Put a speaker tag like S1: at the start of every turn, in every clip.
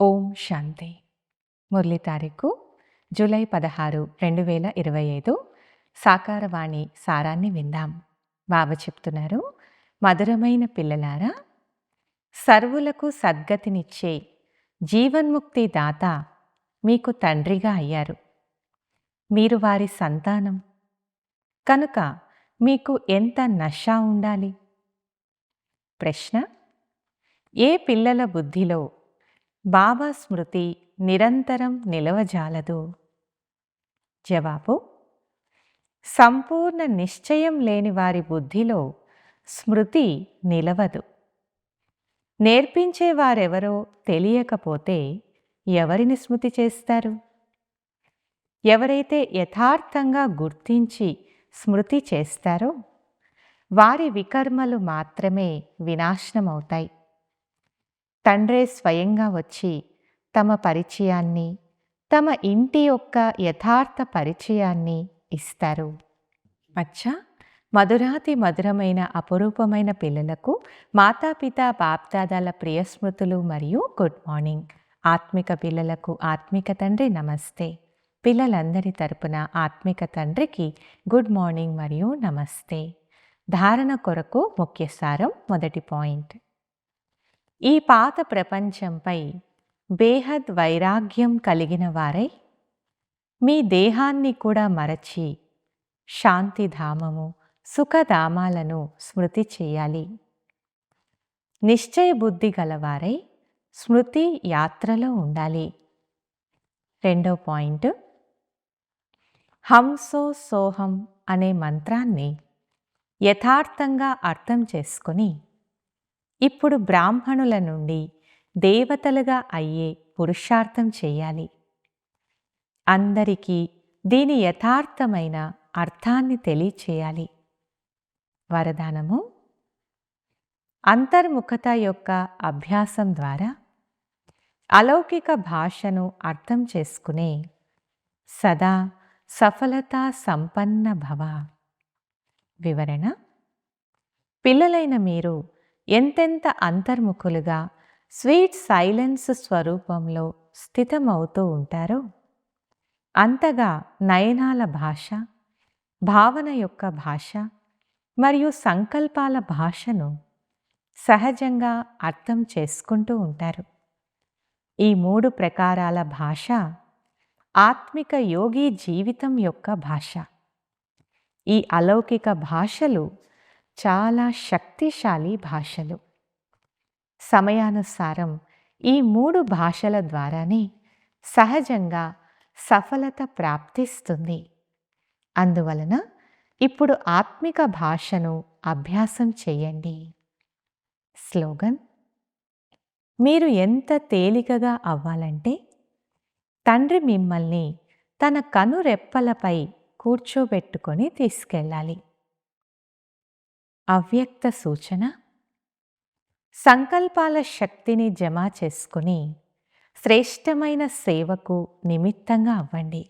S1: ఓం శాంతి. మురళి తారీఖు జూలై పదహారు రెండు వేల ఇరవై ఐదు. సాకారవాణి సారాన్ని విందాం. బాబా చెప్తున్నారు మధురమైన పిల్లలారా సర్వులకు సద్గతినిచ్చే జీవన్ముక్తి దాత మీకు తండ్రిగా అయ్యారు. మీరు వారి సంతానం. కనుక మీకు ఎంత నష ఉండాలి? ప్రశ్న ఏ పిల్లల బుద్ధిలో బాబా స్మృతి నిరంతరం నిలవజాలదు. జవాబు సంపూర్ణ నిశ్చయం లేని వారి బుద్ధిలో స్మృతి నిలవదు. నేర్పించేవారెవరో తెలియకపోతే ఎవరిని స్మృతి చేస్తారు? ఎవరైతే యథార్థంగా గుర్తించి స్మృతి చేస్తారో వారి వికర్మలు మాత్రమే వినాశనమవుతాయి. తండ్రే స్వయంగా వచ్చి తమ పరిచయాన్ని తమ ఇంటి యొక్క యథార్థ పరిచయాన్ని ఇస్తారు. అచ్చా! మధురాతి మధురమైన అపురూపమైన పిల్లలకు మాతాపిత బాప్దాదాల ప్రియస్మృతులు మరియు గుడ్ మార్నింగ్. ఆత్మిక పిల్లలకు ఆత్మిక తండ్రి నమస్తే. పిల్లలందరి తరపున ఆత్మిక తండ్రికి గుడ్ మార్నింగ్ మరియు నమస్తే. ధారణ కొరకు ముఖ్య సారం మొదటి పాయింట్. ఈ పాత ప్రపంచంపై బేహద్ వైరాగ్యం కలిగిన వారై మీ దేహాన్ని కూడా మరచి శాంతిధామము సుఖధామాలను స్మృతి చేయాలి. నిశ్చయ బుద్ధి గలవారై స్మృతి యాత్రలో ఉండాలి. రెండో పాయింట్ హంసో సోహం అనే మంత్రాన్ని యథార్థంగా అర్థం చేసుకొని ఇప్పుడు బ్రాహ్మణుల నుండి దేవతలుగా అయ్యే పురుషార్థం చేయాలి. అందరికీ దీని యథార్థమైన అర్థాన్ని తెలియచేయాలి. వరదానము? అంతర్ముఖత యొక్క అభ్యాసం ద్వారా అలౌకిక భాషను అర్థం చేసుకునే సదా సఫలతా సంపన్న భవ. వివరణ? పిల్లలైన మీరు ఎంతెంత అంతర్ముఖులుగా స్వీట్ సైలెన్స్ స్వరూపంలో స్థితమవుతూ ఉంటారో అంతగా నయనాల భాష భావన యొక్క భాష మరియు సంకల్పాల భాషను సహజంగా అర్థం చేసుకుంటూ ఉంటారు. ఈ మూడు ప్రకారాల భాష ఆత్మిక యోగి జీవితం యొక్క భాష. ఈ అలౌకిక భాషలు చాలా శక్తిశాలి భాషలు. సమయానుసారం ఈ మూడు భాషల ద్వారానే సహజంగా సఫలత ప్రాప్తిస్తుంది. అందువలన ఇప్పుడు ఆత్మిక భాషను అభ్యాసం చేయండి. స్లోగన్ మీరు ఎంత తేలికగా అవ్వాలంటే తండ్రి మిమ్మల్ని తన కనురెప్పలపై కూర్చోబెట్టుకొని తీసుకెళ్ళాలి. అవ్యక్త సూచన. సంకల్పాల శక్తిని జమ చేసుకుని శ్రేష్టమైన సేవకు నిమిత్తంగా అవ్వండి.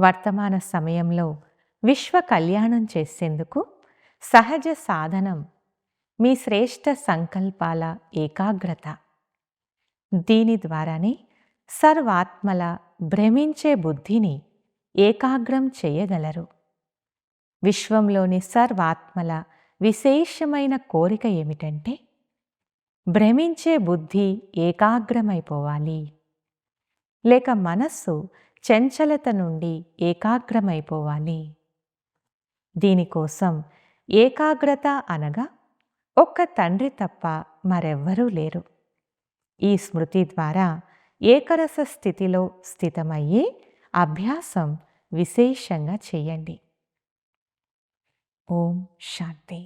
S1: వర్తమాన సమయంలో విశ్వ కళ్యాణం చేసేందుకు సహజ సాధనం మీ శ్రేష్ట సంకల్పాల ఏకాగ్రత. దీని ద్వారానే సర్వాత్మల భ్రమించే బుద్ధిని ఏకాగ్రం చేయగలరు. విశ్వంలోని సర్వాత్మల విశేషమైన కోరిక ఏమిటంటే భ్రమించే బుద్ధి ఏకాగ్రమైపోవాలి. లేక మనస్సు చంచలత నుండి ఏకాగ్రమైపోవాలి. దీనికోసం ఏకాగ్రత అనగా ఒక్క తండ్రి తప్ప మరెవ్వరూ లేరు. ఈ స్మృతి ద్వారా ఏకరస స్థితిలో స్థితమయ్యే అభ్యాసం విశేషంగా చేయండి. ఓం శాంతి